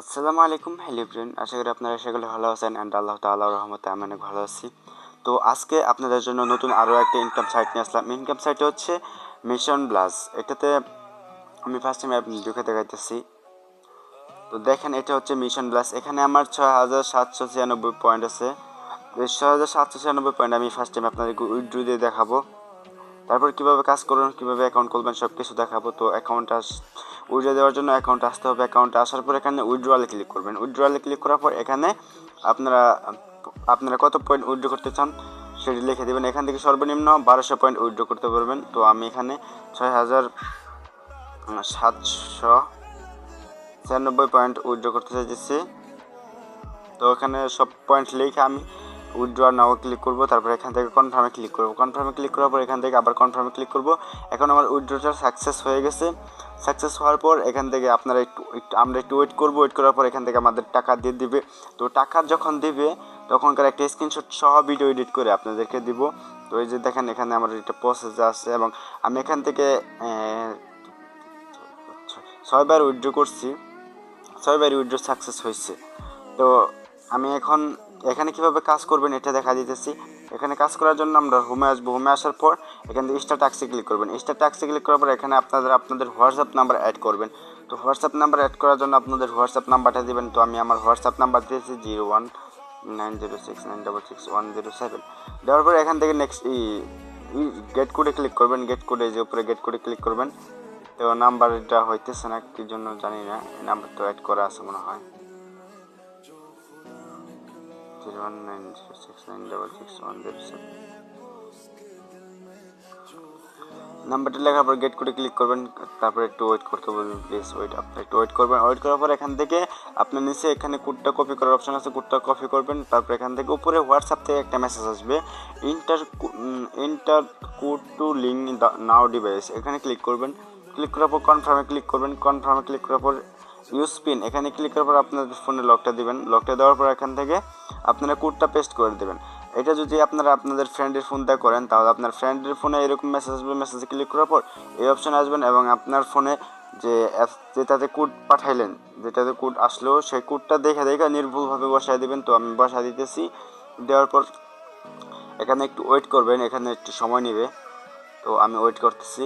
আসসালামু আলাইকুম, hello friend আশা করি আপনারা সকলে ভালো আছেন অ্যান্ড আল্লাহ তাআলার রহমতে আমি অনেক ভালো আছি। তো আজকে আপনাদের জন্য নতুন আরও একটা ইনকাম সাইট নিয়ে আসলাম। ইনকাম সাইটটা হচ্ছে মিশন ব্লাস এটাতে আমি ফার্স্ট টাইম ঢুকে দেখাইতেছি। তো দেখেন, এটা হচ্ছে মিশন ব্লাস এখানে আমার ছয় হাজার সাতশো ছিয়ানব্বই পয়েন্ট আছে। ছয় হাজার সাতশো ছিয়ানব্বই পয়েন্ট আমি ফার্স্ট টাইম আপনাদেরকে উইথড্রু দিয়ে দেখাবো। তারপর কীভাবে কাজ করবেন, কীভাবে অ্যাকাউন্ট খুলবেন সব কিছু দেখাবো। তো অ্যাকাউন্ট আস উইড্রো দেওয়ার জন্য অ্যাকাউন্ট আসতে হবে। অ্যাকাউন্টে আসার পর এখানে উইড্রোয়ালে ক্লিক করবেন। উইড্রোয়ালে ক্লিক করার পর এখানে আপনারা আপনারা কত পয়েন্ট উইড্রো করতে চান সেটি লিখে দেবেন। এখান থেকে সর্বনিম্ন বারোশো পয়েন্ট উইড্রো করতে পারবেন। তো আমি এখানে ছয় হাজার সাতশো ছিয়ানব্বই পয়েন্ট উইড্রো করতে চাইতেছি। তো এখানে সব পয়েন্ট লিখে আমি উইথড্র নাও ক্লিক করব, তারপর এখান থেকে কনফার্মে ক্লিক করব। কনফার্মে ক্লিক করার পর এখান থেকে আবার কনফার্মে ক্লিক করব। এখন আমার উইথড্রটা সাকসেস হয়ে গেছে। সাকসেস হওয়ার পর এখান থেকে আপনারা একটু আমরা একটু ওয়েট করব। ওয়েট করার পর এখান থেকে আমাদের টাকা দিয়ে দিবে। তো টাকা যখন দিবে, তখনকার একটা স্ক্রিনশট সহ ভিডিও এডিট করে আপনাদেরকে দিব। তো এই যে দেখেন, এখানে আমার একটা প্রসেস আছে এবং আমি এখান থেকে ছয়বার উইথড্র করছি। ছয়বার উইথড্র সাকসেস হয়েছে। তো আমি এখন এখানে কীভাবে কাজ করবেন এটা দেখা দিতেছি। এখানে কাজ করার জন্য আমরা হোমে আসব। হোমে আসার পর এখান থেকে স্টার ট্যাক্সে ক্লিক করবেন। স্টার ট্যাক্সে ক্লিক করার পর এখানে আপনাদের আপনাদের হোয়াটসঅ্যাপ নাম্বার অ্যাড করবেন। তো হোয়াটসঅ্যাপ নাম্বার অ্যাড করার জন্য আপনাদের হোয়াটসঅ্যাপ নাম্বারটা দেবেন। তো আমি আমার হোয়াটসঅ্যাপ নাম্বার দিয়েছি zero one nine zero six nine double six one zero seven দেওয়ার পর এখান থেকে নেক্সট ই গেট কোডে ক্লিক করবেন। গেট কোডে যে উপরে গেট কোডে ক্লিক করবেন। তো নাম্বারটা হইতেছে না, কি জন্য জানি না। নাম্বার তো অ্যাড করা আছে মনে হয়। Zero one nine zero six nine double six one zero seven নাম্বারটা লেখার পর গেট করে ক্লিক করবেন, তারপর একটু ওয়েট করতে বলবেন প্লিজ ওয়েট আপনি একটু ওয়েট করবেন। ওয়েট করার পর এখান থেকে আপনার নিচে এখানে কোডটা কপি করার অপশন আছে কোডটা কপি করবেন, তারপর এখান থেকে উপরে হোয়াটসঅ্যাপ থেকে একটা মেসেজ আসবে। Enter enter code to link now device এখানে ক্লিক করবেন। ক্লিক করার পর কনফার্মে ক্লিক করবেন কনফার্মে ক্লিক করার পর ইউজ পিন এখানে ক্লিক করার পর আপনাদের ফোনে লকটা দিবেন। লকটা দেওয়ার পর এখান থেকে আপনারা কোডটা পেস্ট করে দেবেন। এটা যদি আপনারা আপনাদের ফ্রেন্ডের ফোনটা করেন, তাহলে আপনার ফ্রেন্ডের ফোনে এরকম মেসেজ আসবে। মেসেজে ক্লিক করার পর এই অপশানে আসবেন এবং আপনার ফোনে যে যেটাতে কোড পাঠাইলেন, যেটাতে কোড আসলো, সেই কোডটা দেখে দেখে নির্ভুলভাবে বসায় দেবেন। তো আমি বসায় দিতেছি। দেওয়ার পর এখানে একটু ওয়েট করবেন। এখানে একটু সময় নেবে। তো আমি ওয়েট করতেছি।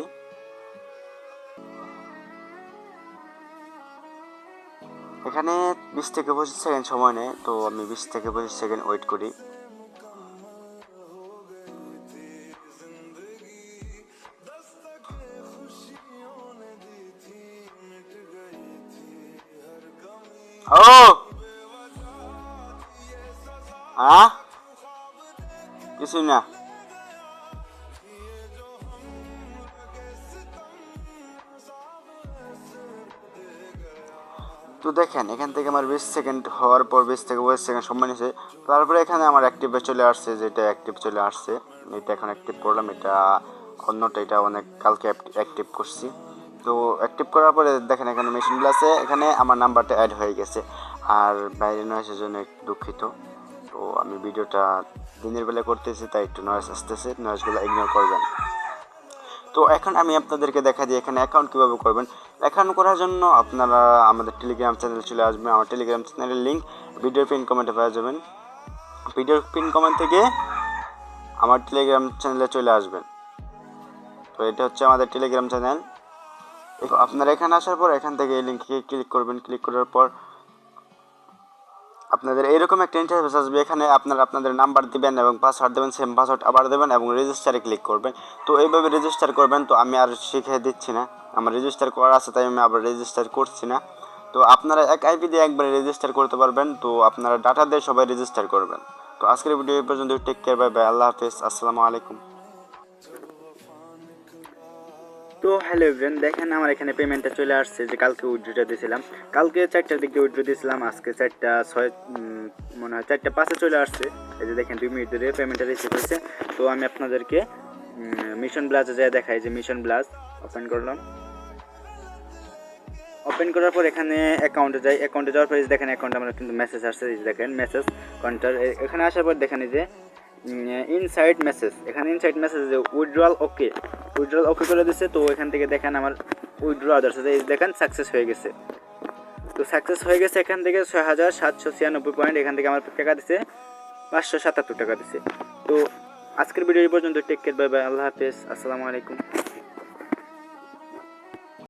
এখানে বিশ থেকে পঁচিশ সেকেন্ড সময় নেয়, তো আমি বিশ থেকে পঁচিশ সেকেন্ড ওয়েট করি। ও! কিছুই না। তো দেখেন, এখান থেকে আমার বিশ সেকেন্ড হওয়ার পর বিশ থেকে পঁচিশ সেকেন্ড সময় নিয়েছে। তারপরে এখানে আমার অ্যাক্টিভে চলে আসছে, যেটা অ্যাক্টিভ চলে আসছে। এটা এখন অ্যাক্টিভ করলাম, এটা অন্যটা, এটা অনেক কালকে অ্যাক্টিভ করছি। তো অ্যাক্টিভ করার পরে দেখেন, এখানে মেশিনগুলো আছে, এখানে আমার নাম্বারটা অ্যাড হয়ে গেছে। আর বাইরে নয়েসের জন্য একটু দুঃখিত। তো আমি ভিডিওটা দিনের বেলা করতেছি, তাই একটু নয়েস আসতেছে নয়েসগুলো ইগনোর করবেন। তো এখন আমি আপনাদেরকে দেখা দিই এখানে অ্যাকাউন্ট কীভাবে করবেন। অ্যাকাউন্ট করার জন্য আপনারা আমাদের টেলিগ্রাম চ্যানেলে চলে আসবেন। আমার টেলিগ্রাম চ্যানেলের লিঙ্ক ভিডিওর পিন কমেন্টে পাওয়া যাবেন। ভিডিওর পিন কমেন্ট থেকে আমার টেলিগ্রাম চ্যানেলে চলে আসবেন। তো এটা হচ্ছে আমাদের টেলিগ্রাম চ্যানেল আপনারা এখানে আসার পর এখান থেকে এই লিঙ্কে ক্লিক করবেন। ক্লিক করার পর আপনাদের এরকম একটা ইন্টারফেস আসবে, এখানে আপনারা আপনাদের নাম্বার দিবেন এবং পাসওয়ার্ড দেবেন সেম পাসওয়ার্ড আবার দেবেন এবং রেজিস্টারে ক্লিক করবেন। তো এইভাবে রেজিস্টার করবেন, তো আমি আর শিখিয়ে দিচ্ছি না। আমার রেজিস্টার করা আছে, তাই আমি আবার রেজিস্টার করছি না। তো আপনারা এক আইপি দিয়ে একবারে রেজিস্টার করতে পারবেন, তো আপনারা ডাটা দিয়ে সবাই রেজিস্টার করবেন। তো আজকের ভিডিও এই পর্যন্ত টেক কেয়ার বাই বাই আল্লাহ হাফেজ, আসসালামু আলাইকুম। তো হ্যালো এভরিওয়ান দেখেন আমার এখানে পেমেন্টটা চলে আসছে, যে কালকে উইড্রোটা দিয়েছিলাম। কালকে চারটার দিকে উইড্রো দিয়েছিলাম, আজকে চারটা ছয় মনে হয় চারটা পাঁচে চলে আসছে। এই যে দেখেন, দুই মিনিট ধরে পেমেন্টটা রিসিভ হয়েছে। তো আমি আপনাদেরকে মিশন ব্লাজে যা দেখাই, যে মিশন ব্লাজ ওপেন করলাম। ওপেন করার পর এখানে অ্যাকাউন্টে যাই। অ্যাকাউন্টে যাওয়ার পর দেখেন অ্যাকাউন্টে আমার কিন্তু মেসেজ আসছে দেখেন মেসেজ কাউন্টার এখানে আসার পর দেখেন যে ইনসাইড মেসেজ এখানে ইনসাইড মেসেজ যে উইথড্রয়াল ওকে উইথড্রয়াল ওকে করে দিচ্ছে তো এখান থেকে দেখেন আমার উইথড্র আদার্স আছে দেখেন সাকসেস হয়ে গেছে। তো সাকসেস হয়ে গেছে এখান থেকে ছয় হাজার সাতশো ছিয়ানব্বই পয়েন্ট এখান থেকে আমার টাকা দিছে পাঁচশো সাতাত্তর টাকা দিছে। তো আজকের ভিডিও পর্যন্ত টেক কেয়ার বাই বাই আল্লাহ হাফেজ, আসসালামু আলাইকুম।